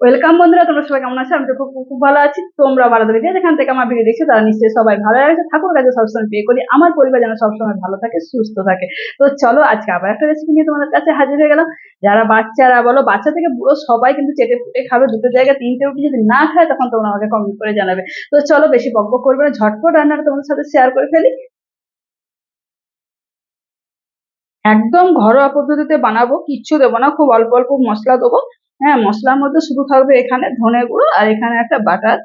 Welcome বন্ধুরা, তোমরা সবাই কেমন আছো? আমি তো খুব খুব ভালো আছি। তোমরা ভালো থাকবে যেখান থেকে আমার ভিডিও দেখছ, তারা নিশ্চয়ই সবাই ভালো আছে। ঠাকুর কাছে সবসময় পে করি। আমার পরিবার যেন সবসময় ভালো থাকে, সুস্থ থাকে। তো চলো, আজকে আবার একটা রেসিপি নিয়ে তোমাদের কাছে হাজির হয়ে গেলাম। যারা বাচ্চারা বলো, বাচ্চা থেকে বুড়ো সবাই কিন্তু চেটে পুটে খাবে, দুটো জায়গায় তিনটে রুটি যদি না খায়, তখন তোমরা আমাকে কমেন্ট করে জানাবে। তো চলো, বেশি বক বক করবে না, ঝটপট রান্নাটা তোমাদের সাথে শেয়ার করে ফেলি। একদম ঘরোয়া পদ্ধতিতে বানাবো, কিচ্ছু দেবো না, খুব অল্প অল্প মশলা দেবো। হ্যাঁ মশলার মধ্যে শুধু থাকবে এখানে ধনে গুঁড়ো আর এখানে একটা বাটার,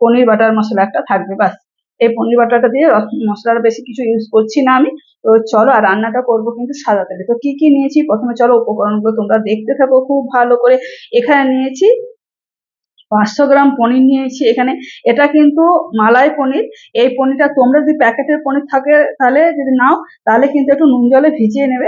পনির বাটার মশলা একটা থাকবে বাস। এই পনির বাটারটা দিয়ে মশলার বেশি কিছু ইউজ করছি না আমি। তো চলো আর রান্নাটা করব কিন্তু সাদা তেলে তো কি কি নিয়েছি? প্রথমে চলো উপকরণগুলো তোমরা দেখতে থাকো, খুব ভালো করে। এখানে নিয়েছি পাঁচশো গ্রাম পনির নিয়েছি এখানে। এটা কিন্তু মালাই পনির। এই পনিরটা তোমরা যদি প্যাকেটের পনির থাকে তাহলে যদি নাও, তাহলে কিন্তু একটু নুন জলে ভিজিয়ে নেবে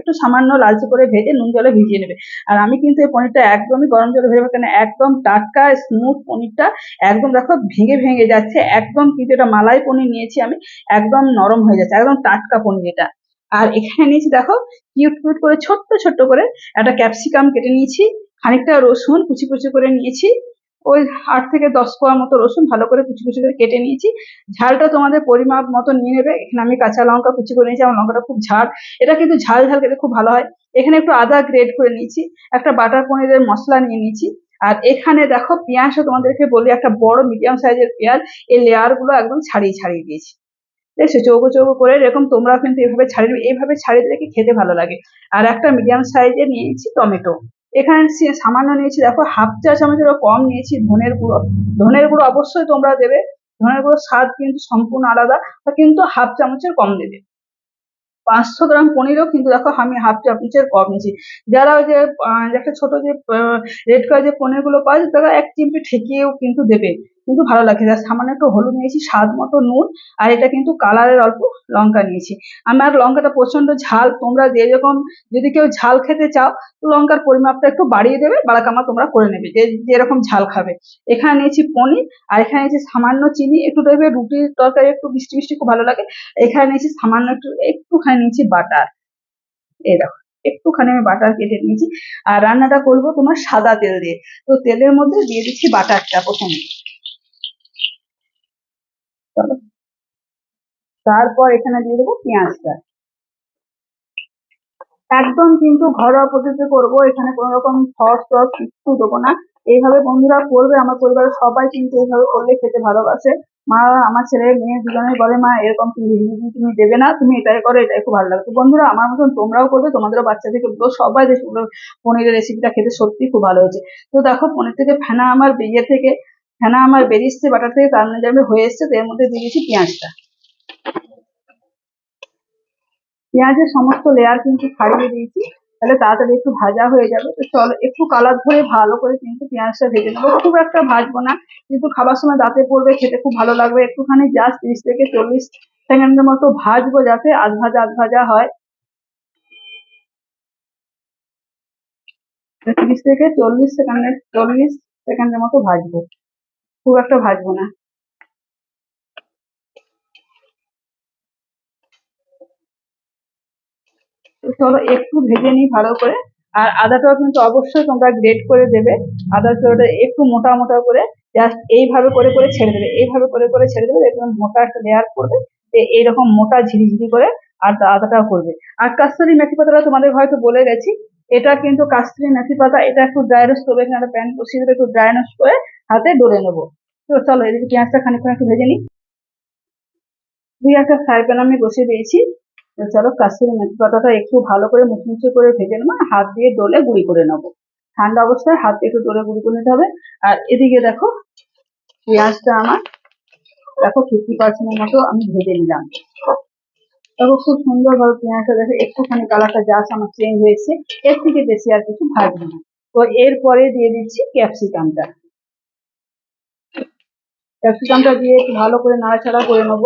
একটু সামান্য লালচে করে ভেজে নুন জলে ভিজিয়ে নেবে। আর আমি কিন্তু এই পনিরটা একদমই গরম জলে ভেজে কেন একদম টাটকা স্মুথ পনিরটা একদম দেখো ভেঙে ভেঙে যাচ্ছে। একদম কিন্তু এটা মালাই পনির নিয়েছি আমি, একদম নরম হয়ে যাচ্ছে, একদম টাটকা পনির এটা। আর এখানে নিয়েছি দেখো কিউট কিউট করে, ছোট্ট ছোট্ট করে একটা ক্যাপসিকাম কেটে নিয়েছি, খানিকটা রসুন কুচি কুচি করে নিয়েছি। ওই আট থেকে দশ কোয়া মতো রসুন ভালো করে কুচি কুচি করে কেটে নিয়েছি। ঝালটা তোমাদের পরিমাপ মতো নিয়ে নেবে। এখানে আমি কাঁচা লঙ্কা কুচি করে নিয়েছি। আমার লঙ্কাটা খুব ঝাল। এটা কিন্তু ঝাল ঝাল খেতে খুব ভালো হয়। এখানে একটু আদা গ্রেড করে নিয়েছি। একটা বাটার পনিরের মশলা নিয়ে নিয়েছি। আর এখানে দেখো পেঁয়াজটা তোমাদেরকে বলি, একটা বড় মিডিয়াম সাইজের পেঁয়াজ। এই লেয়ারগুলো একদম ছাড়িয়ে ছাড়িয়ে দিয়েছি। দেখছ? চৌকো চৌকো করে এরকম তোমরা কিন্তু এইভাবে ছাড়িয়ে এইভাবে ছাড়িয়ে দিলে খেতে ভালো লাগে। আর একটা মিডিয়াম সাইজের নিয়েছি টমেটো। এখানে সামান্য নিয়েছি, দেখো হাফ চা চামচেরও কম নিয়েছি, ধনের গুঁড়ো ধনের গুঁড়ো অবশ্যই তোমরা দেবে, ধনের গুঁড়ো স্বাদ কিন্তু সম্পূর্ণ আলাদা কিন্তু হাফ চামচের কম দেবে। পাঁচশো গ্রাম পনিরও কিন্তু দেখো আমি হাফ চামচের কম নিয়েছি। যারা ওই যে একটা ছোট যে রেড কালার যে পনিরগুলো পাওয়া যায়, তারা এক চিমটি ঠেকিয়েও কিন্তু দেবে। কিন্তু ভালো লাগে আর সামান্য একটু হলুদ নিয়েছি, স্বাদ মতো নুন, আর এটা কিন্তু কালারের অল্প লঙ্কা নিয়েছি। আমার লঙ্কাটা প্রচণ্ড ঝাল, তোমরা যে রকম যদি কেউ ঝাল খেতে চাও, তো লঙ্কার পরিমাপটা একটু বাড়িয়ে দেবে বাড়াকামা তোমরা করে নেবে, যে যেরকম ঝাল খাবে। এখানে নিয়েছি পনির, আর এখানে নিয়েছি সামান্য চিনি, একটু দেবে রুটির তরকারি, একটু মিষ্টি মিষ্টি খুব ভালো লাগে। এখানে নিয়েছি সামান্য একটু, একটুখানি নিয়েছি বাটার। এই দেখো, একটুখানি আমি বাটার কেটে নিয়েছি। আর রান্নাটা করব তোমার সাদা তেল দিয়ে। তো তেলের মধ্যে দিয়ে দিচ্ছি বাটারটা প্রথমে। তারপর এখানে দিয়ে দেবো পেঁয়াজটা। একদম কিন্তু ঘরোয়া পদ্ধতিতে করব, এখানে কোনো রকম সস টস কিচ্ছু দেবো না। এইভাবে বন্ধুরা করবে, আমার পরিবারের সবাই কিন্তু এইভাবে করলে খেতে ভালোবাসে। মা, আমার ছেলে, মেয়ে দুজনে বলে, মা, এরকম তুমি দেবে না, তুমি এটাই করো, এটাই খুব ভালো লাগে। বন্ধুরা, আমার মতন তোমরাও করবে, তোমাদেরও বাচ্চা থেকে বড় সবাই পনিরের রেসিপিটা খেতে সত্যি খুব ভালো হয়েছে। তো দেখো, পনির থেকে ফেনা আমার বেরিয়ে থেকে ফেনা আমার বেরিয়েছে বাটার থেকে, তার মধ্যে হয়ে এসছে, তো এর মধ্যে দিয়ে দিয়েছি পেঁয়াজটা। পেঁয়াজের সমস্ত লেয়ার কিন্তু ছাড়িয়ে দিয়েছি। তাহলে তাড়াতাড়ি একটু ভাজা হয়ে যাবে। তো চলো, একটু কালার ধরে ভালো করে কিন্তু পেঁয়াজটা ভেজে নেব। খুব একটা ভাজবো না, কিন্তু খাবার সময় দাঁতে পড়বে, খেতে খুব ভালো লাগবে। একটুখানি জাস্ট তিরিশ থেকে চল্লিশ সেকেন্ডের মতো ভাজবো যাতে আধ ভাজা আধ ভাজা হয়। তিরিশ থেকে চল্লিশ সেকেন্ডের চল্লিশ সেকেন্ডের মতো ভাজবো। খুব একটা ভাজবো না। চলো একটু ভেজে নিই ভালো করে। আর আদাটাও কিন্তু অবশ্যই তোমরা গ্রেট করে দেবে। আদা চোড়াটা একটু মোটা মোটা করে জাস্ট এইভাবে করে করে ছেড়ে দেবে। এইভাবে করে করে ছেড়ে দেবে দেখবেন মোটা একটা লেয়ার করবে এইরকম মোটা ঝিরিঝিরি করে আর আদাটাও করবে। আর কাস্তুরি মেথি পাতাটা তোমাদের হয়তো বলে গেছি। এটা কিন্তু কাস্তুরি মেথি পাতা, এটা একটু ড্রাই রোস্ট করবে, এখানে একটা প্যান বসিয়ে দেবে, একটু ড্রাই রোস্ট করে হাতে ডলে নেব। তো চলো এদিকে পেঁয়াজটা খানিকক্ষণ একটু ভেজে নিই। দুই একটা ফ্রাই প্যান আমি বসিয়ে দিয়েছি। চলো কাশ্মীরি মেথি পাতাটা একটু ভালো করে মুচমুচে করে ভেজে নেব হাত দিয়ে ডলে গুঁড়ি করে নেব। ঠান্ডা অবস্থায় হাত একটু ডলে গুঁড়ি করে নিতে হবে। আর এদিকে দেখো, পেঁয়াজটা আমার দেখো ফিফটি পার্সেন্টের মতো আমি ভেজে নিলাম। দেখো খুব সুন্দর ভাবে পেঁয়াজটা দেখো, একটুখানি কালারটা জাস্ট আমার চেঞ্জ হয়েছে। এর থেকে বেশি আর কিছু ভাজবো না। তো এরপরে দিয়ে দিচ্ছি ক্যাপসিকামটা ক্যাপসিকামটা দিয়ে একটু ভালো করে নাড়াচাড়া করে নেব।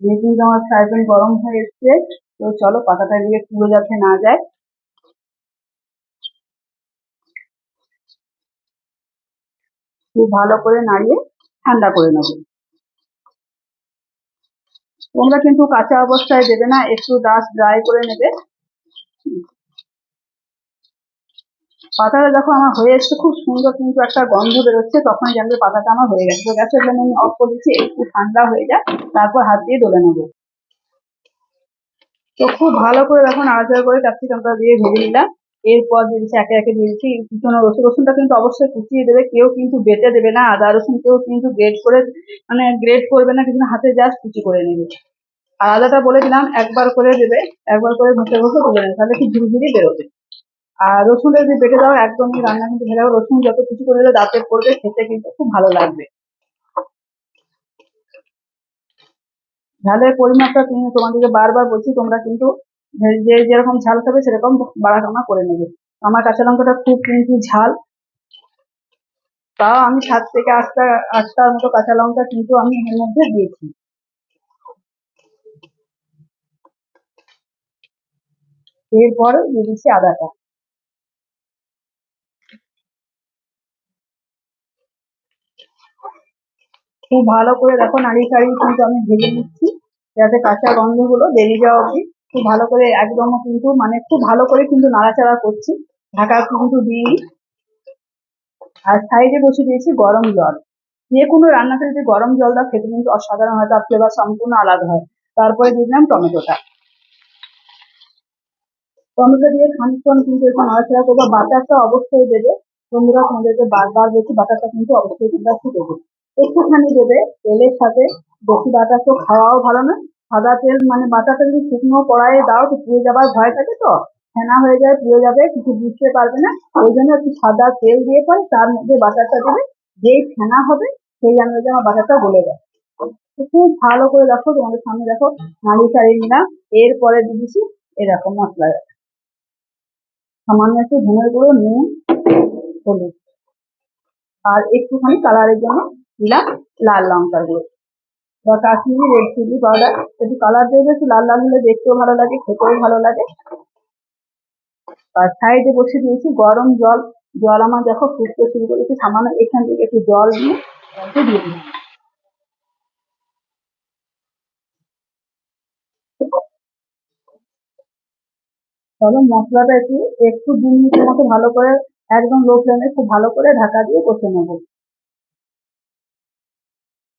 কিন্তু আমার ফ্রাই প্যান গরম হয়ে এসছে। তো চলো পাতাটা দিয়ে পুড়ে যাতে না যায়। খুব ভালো করে নাড়িয়ে ঠান্ডা করে নেব। তোমরা কিন্তু কাঁচা অবস্থায় দেবে না, একটু ডাস্ট ড্রাই করে নেবে। পাতাটা যখন আমার হয়ে এসছে, খুব সুন্দর কিন্তু একটা গন্ধ বেরোচ্ছে তখন জানবে পাতাটা আমার হয়ে গেছে। তো গ্যাসের ফ্লেম আমি অফ করে দিচ্ছি একটু ঠান্ডা হয়ে যায় তারপর হাত দিয়ে ডলে নেব। তো খুব ভালো করে দেখো নাড়াচাড়া করে ক্যাপসিকামটা দিয়ে ভেজে নিলাম। এরপর দিয়ে দিচ্ছি একে একে দিয়ে দিচ্ছি কুচনো রসুন, রসুনটা কিন্তু অবশ্যই কুচিয়ে দেবে, কেউ কিন্তু বেটে দেবে না, আদা রসুন কেউ কিন্তু গ্রেড করে মানে গ্রেড করবে না কিন্তু হাতে জাস্ট কুচি করে নেবে। আর আদাটা বলে দিলাম, একবার করে দেবে, একবার করে ঘষে ঘষে তুলে নেবে, তাহলে কি ঝিরিঝিরি বেরোবে। আর রসুনটা যদি বেটে দাও একদমই রান্না কিন্তু ভেজে যাবে রসুন যত কিছু করে দিলে দাঁতে পড়বে, খেতে কিন্তু খুব ভালো লাগবে। ঝালের পরিমাপটা তুমি তোমাদেরকে বারবার বলছি, তোমরা কিন্তু যে যেরকম ঝাল খাবে সেরকম বাড়া কমা করে নেবে। আমার কাঁচা লঙ্কাটা খুব কিন্তু ঝাল। তাও আমি সাত থেকে আটটা আটটার মতো কাঁচা লঙ্কা কিন্তু আমি এর মধ্যে দিয়েছি। এরপরে দিয়ে দিচ্ছি আদাটা। খুব ভালো করে দেখো নাড়িয়ে চাড়িয়ে কিন্তু আমি ভেজে নিচ্ছি, যাতে কাঁচা গন্ধগুলো বেরিয়ে যাওয়া অব্দি খুব ভালো করে একদম কিন্তু মানে খুব ভালো করে কিন্তু নাড়াচাড়া করছি। ঢাকা কিন্তু দিই। আর সাইডে বসে দিয়েছি গরম জল। যে কোনো রান্নাতে যদি গরম জল দাও, খেতে কিন্তু অসাধারণ হয়, তার ফ্লেভার সম্পূর্ণ আলাদা হয়। তারপরে দিয়ে দিলাম টমেটোটা। টমেটো দিয়ে খানিকক্ষণ কিন্তু একটু নাড়াচাড়া করব। বাটারটা অবশ্যই দেবে। বন্ধুরা তোমাদেরকে বারবার বলছি, বাটারটা কিন্তু অবশ্যই তোমরা একটু দেবে। একটুখানি দেবে তেলের সাথে বেশি বাটার তো খাওয়াও ভালো না। সাদা তেল মানে বাটারটা যদি শুকনো কড়াইয়ে দাও তো পুড়ে যাবার ভয় থাকে তো? ফেনা হয়ে যায়, পুড়ে যাবে, কিছু বুঝতে পারবে না। ওই জন্য একটু সাদা তেল দিয়ে পরে তার মধ্যে বাটারটা দেবে। যেই ফেনা হবে, সেই আন্দাজে আমার বাটারটা গলে যায় খুব ভালো করে দেখো, তোমাদের সামনে দেখো, নাড়ি চাড়িয়ে নিলাম। এরপরে দিয়ে দিচ্ছি এরকম মশলা। সামান্য একটু ধনের গুঁড়ো, নুন, হলুদ। আর একটুখানি কালারের জন্য দিলাম লাল লঙ্কার গুঁড়ো। বা কাশ্মীরি রেড চিলি পাউডার একটু কালার দেবে একটু লাল লাল হলে দেখতেও ভালো লাগে, খেতেও ভালো লাগে। আর সাইডে বসে দিয়েছি গরম জল। জল আমার দেখো ফুটতে শুরু করেছে, সামান্য এখান থেকে একটু জল দিয়ে জলটা দিয়ে দিলাম। তবে মশলাটা একটু একটু দু মিনিটের মতো ভালো করে, একদম লো ফ্লেমে খুব ভালো করে ঢাকা দিয়ে কষে নেব।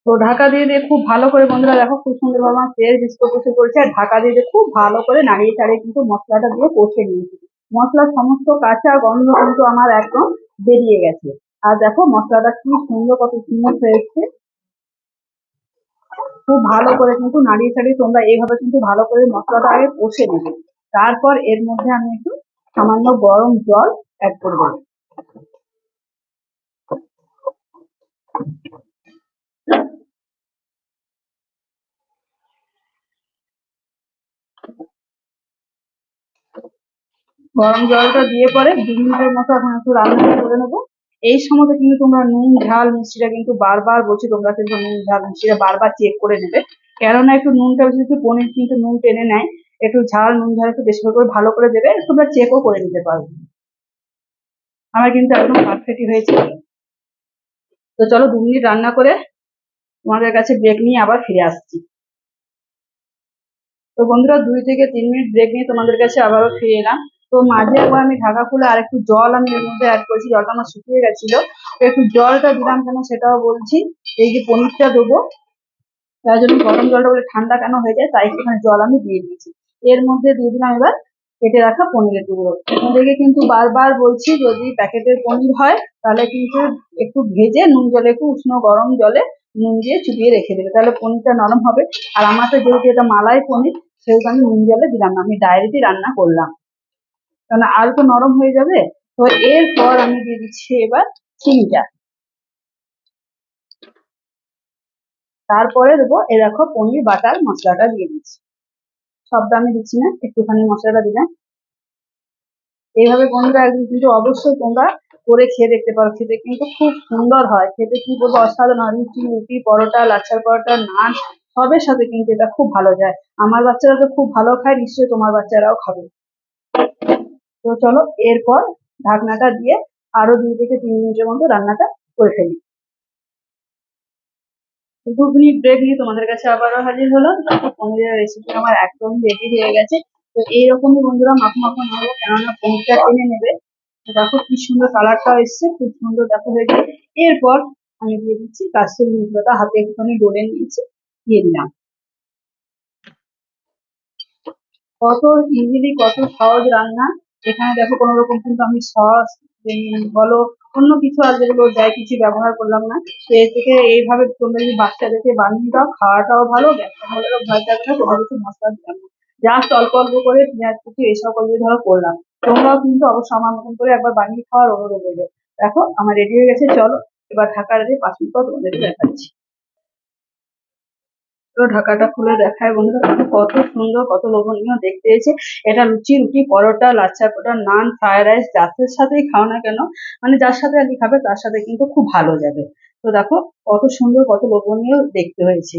তো ঢাকা দিয়ে দিয়ে খুব ভালো করে বন্ধুরা দেখো খুব সুন্দর ভাবে আমার তেল বিস্কুট কষে করেছে, আর ঢাকা দিয়ে দিয়ে খুব ভালো করে নাড়িয়ে চাড়িয়ে কিন্তু মশলাটা দিয়ে কষে নিয়েছি। মশলার সমস্ত কাঁচা গন্ধ কিন্তু আমার একদম বেরিয়ে গেছে। আর দেখো মশলাটা কি সুন্দর কত সুন্দর হয়েছে। খুব ভালো করে কিন্তু নাড়িয়ে চাড়িয়ে তোমরা এইভাবে কিন্তু ভালো করে মশলাটা আগে কষে নেবে। তারপর এর মধ্যে আমি একটু সামান্য গরম জল অ্যাড করব। গরম জলটা দিয়ে পরে দু মিনিটের মতো এখন একটু রান্না করে নেব। এই সময়তে কিন্তু তোমরা নুন, ঝাল, মিষ্টিটা কিন্তু বারবার বলছি, তোমরা কিন্তু নুন, ঝাল, মিষ্টিটা বারবার চেক করে নেবে। কেননা একটু নুনটা একটু পনির কিন্তু নুন টেনে নেয়। একটু ঝাল, নুন, ঝাল একটু বেশি করে ভালো করে দেবে, তোমরা চেকও করে নিতে পারবে। আমার কিন্তু একদম পারফেক্টই হয়েছে। তো চলো দু মিনিট রান্না করে তোমাদের কাছে ব্রেক নিয়ে আবার ফিরে আসছি। তো বন্ধুরা, দুই থেকে তিন মিনিট ব্রেক নিয়ে তোমাদের কাছে আবারও ফিরে এলাম। তো মাঝে একবার আমি ঢাকা খুলে আর একটু জল আমি এর মধ্যে অ্যাড করেছি, জলটা আমার শুকিয়ে গেছিল। তো একটু জলটা দিলাম কেন সেটাও বলছি। এই যে পনিরটা দেবো, তার জন্য গরম জলটা বলে ঠান্ডা কেন হয়ে যায় তাই একটুখানি জল আমি দিয়ে দিয়েছি। এর মধ্যে দিয়ে দিলাম এবার কেটে রাখা পনিরের টুকরো। এখান কিন্তু বারবার বলছি, যদি প্যাকেটের পনির হয়, তাহলে কিন্তু একটু ভেজে নুন জলে, একটু উষ্ণ গরম জলে নুন দিয়ে চুপিয়ে রেখে দেবে। তাহলে পনিরটা নরম হবে। আর আমার তো যেহেতু এটা মালাই পনির, সেহেতু আমি নুন জলে দিলাম না, আমি ডাইরেক্টই রান্না করলাম। কারণ আর তো নরম হয়ে যাবে। তো এরপর আমি দিয়ে দিচ্ছি এবার চিনিটা তারপরে দেবো, এ দেখো পনির, বাটার, মশলাটা দিয়ে দিচ্ছি। সবটা আমি দিচ্ছি না, একটুখানি মশলাটা দিলাম। এইভাবে বন্ধুরা একদিন কিন্তু অবশ্যই তোমরা করে খেয়ে দেখতে পারো। খেতে কিন্তু খুব সুন্দর হয়। খেতে কি বলব, অসাধারণ। হয় রুটি রুটি পরোটা লাচ্ছার পরোটা, নান, সবের সাথে কিন্তু এটা খুব ভালো যায়। আমার বাচ্চারা তো খুব ভালো খায়, নিশ্চয়ই তোমার বাচ্চারাও খাবে। তো চলো এরপর ঢাকনাটা দিয়ে আরও দুই থেকে তিন মিনিটের মতো রান্নাটা করে ফেলি। দু মিনিট ব্রেক নিয়ে তোমাদের কাছে আবারও হাজির হলাম। পনিরের রেসিপি আমার একদম রেডি হয়ে গেছে। তো এইরকমই বন্ধুরা মাখো মাখো নেব কেননা পনিরটা টেনে নেবে। দেখো কি সুন্দর কালারটা এসছে, খুব সুন্দর দেখো হয়েছে এরপর আমি দিয়ে দিচ্ছি কাশ্মীরি মুগডাটা হাতে একটুখানি ডলে নিয়েছি, দিয়ে দিলাম। কত ইজিলি কত সহজ রান্না। এখানে দেখো কোনো রকম কিন্তু আমি সস বলো, অন্য কিছু আর যেগুলো যাই কিছু ব্যবহার করলাম না। তো এর থেকে এইভাবে তোমরা যদি বাচ্চাদেরকে বানিয়ে দাও, খাওয়াটাও ভালো গ্যাসটা ভালো ভয় থাকবে না জাস্ট অল্প অল্প করে পেঁয়াজ কুচি, এই সকল দিয়ে ধরো করলাম। তোমরাও কিন্তু অবশ্যই আমার মতন করে একবার বানিয়ে খাওয়ার অনুরোধ রইল। দেখো, আমার রেডি হয়ে গেছে, চলো। এবার ঢাকা রেডি পাঁচ মিনিট পর তোমাদেরকে দেখাচ্ছি। ঢাকাটা খুলে দেখায়। বন্ধুরা কত সুন্দর, কত লোভনীয় দেখতে হয়েছে। এটা লুচি, রুটি, পরোটা লাচ্ছা পরোটা নান, ফ্রায়েড রাইস, যাদের সাথেই খাও না কেন মানে যার সাথে আর কি খাবে, তার সাথে কিন্তু খুব ভালো যাবে। তো দেখো, কত সুন্দর, কত লোভনীয় দেখতে হয়েছে।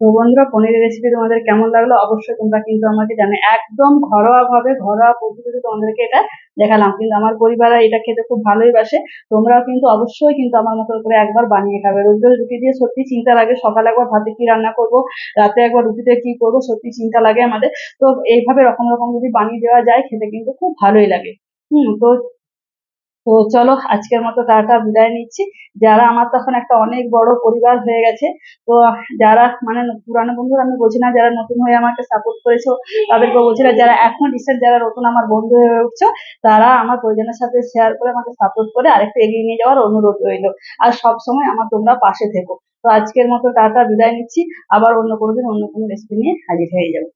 তো বন্ধুরা পনিরের রেসিপি তোমাদের কেমন লাগল? অবশ্যই তোমরা কিন্তু আমাকে জানো একদম ঘরোয়া ভাবে ঘরোয়া পদ্ধতিতে তোমাদেরকে এটা দেখালাম। কিন্তু আমার পরিবার এটা খেতে খুব ভালোই বাসে। তোমরাও কিন্তু অবশ্যই কিন্তু আমার মতো করে একবার বানিয়ে খাবে। রোজ রোজ রুটি দিয়ে সত্যি চিন্তা লাগে, সকাল একবার ভাতে কি রান্না করব, রাতে একবার রুটিতে কি করব, সত্যি চিন্তা লাগে আমাদের। তো এইভাবে রকম রকম যদি বানিয়ে দেওয়া যায়, খেতে কিন্তু খুব ভালোই লাগে। হুম, তো তো চলো, আজকের মতো টাটা, বিদায় নিচ্ছি। যারা আমার তখন একটা অনেক বড় পরিবার হয়ে গেছে, তো যারা মানে পুরানো বন্ধুরা, আমি বলছি না যারা নতুন হয়ে আমাকে সাপোর্ট করেছ তাদেরকে বলছি না, যারা এখন রিসেন্ট যারা নতুন আমার বন্ধু হয়ে উঠছো, তারা আমার পরিজনের সাথে শেয়ার করে আমাকে সাপোর্ট করে আরেকটু এগিয়ে নিয়ে যাওয়ার অনুরোধ রইল। আর সব সময় আমার তোমরা পাশে থেকো। তো আজকের মতো টাটা, বিদায় নিচ্ছি। আবার অন্য কোনো দিন অন্য কোনো রেসিপি নিয়ে হাজির হয়ে যাব।